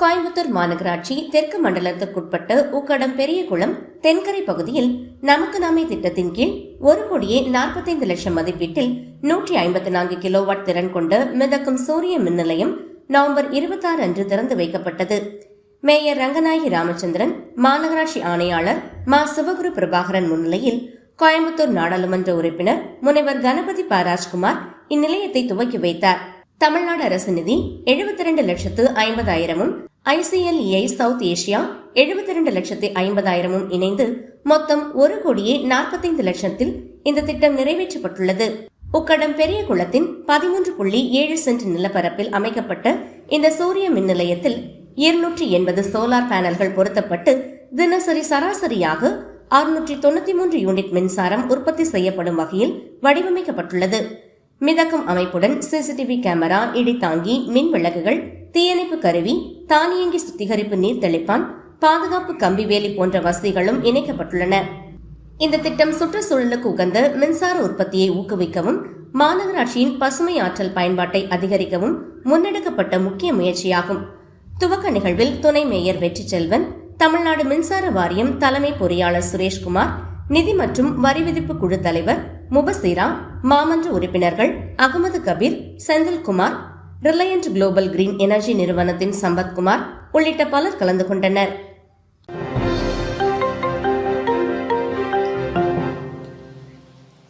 கோயம்புத்தூர் மாநகராட்சி தெற்கு மண்டலத்திற்குட்பட்ட உக்கடம் பெரியகுளம் தென்கரை பகுதியில் நமக்கு நாமே திட்டத்தின் கீழ் ஒரு கோடியே நாற்பத்தைந்து லட்சம் மதிப்பீட்டில் நூற்றி ஐம்பத்தி நான்கு கிலோவாட் திறன் கொண்ட மிதக்கும் சூரிய மின் நிலையம் நவம்பர் இருபத்தாறு அன்று திறந்து வைக்கப்பட்டது. மேயர் ரங்கநாயகி ராமச்சந்திரன் மாநகராட்சி ஆணையாளர் மா. சிவகுரு பிரபாகரன் முன்னிலையில் கோயம்புத்தூர் நாடாளுமன்ற உறுப்பினர் முனைவர் கணபதி ப. ராஜ்குமார் இந்நிலையத்தை துவக்கி வைத்தார். தமிழ்நாடு அரசு நிதி எழுபத்தி இரண்டு லட்சத்து ஐம்பதாயிரமும் ஐசிஎல்இஐ சவுத் ஏசியா எழுபத்தி இரண்டு லட்சத்து ஐம்பதாயிரமும் இணைந்து மொத்தம் ஒரு கோடியே நாற்பத்தைந்து லட்சத்தில் இந்த திட்டம் நிறைவேற்றப்பட்டுள்ளது. உக்கடம் பெரிய குளத்தின் பதிமூன்று புள்ளி ஏழு சென்ட் நிலப்பரப்பில் அமைக்கப்பட்ட இந்த சூரிய மின் நிலையத்தில் இருநூற்றி எண்பது சோலார் பேனல்கள் பொருத்தப்பட்டு தினசரி சராசரியாக அறுநூற்றி தொண்ணூத்தி மூன்று யூனிட் மின்சாரம் உற்பத்தி செய்யப்படும் வகையில் வடிவமைக்கப்பட்டுள்ளது. மிதக்கும் அமைப்புடன் சிசிடிவி கேமரா இடித்தாங்கி மின் விளக்குகள் தீயணைப்பு கருவி தானியங்கி சுத்திகரிப்பு நீர் தெளிப்பான் பாதுகாப்பு கம்பி வேலி போன்ற வசதிகளும் இணைக்கப்பட்டுள்ளன. இந்த திட்டம் சுற்றுச்சூழலுக்கு உகந்த மின்சார உற்பத்தியை ஊக்குவிக்கவும் மாநகராட்சியின் பசுமை ஆற்றல் பயன்பாட்டை அதிகரிக்கவும் முன்னெடுக்கப்பட்ட முக்கிய முயற்சியாகும். துவக்க நிகழ்வில் துணை மேயர் வெற்றி செல்வன் தமிழ்நாடு மின்சார வாரியம் தலைமை பொறியாளர் சுரேஷ்குமார் நிதி மற்றும் வரி விதிப்பு குழு தலைவர் முபசீரா மாமன்ற உறுப்பினர்கள் Ahmed Kabir Senthilkumar Reliant global green energy நிறுவனத்தின் சம்பத்குமார் உள்ளிட்ட பலர் கலந்து கொண்டனர்.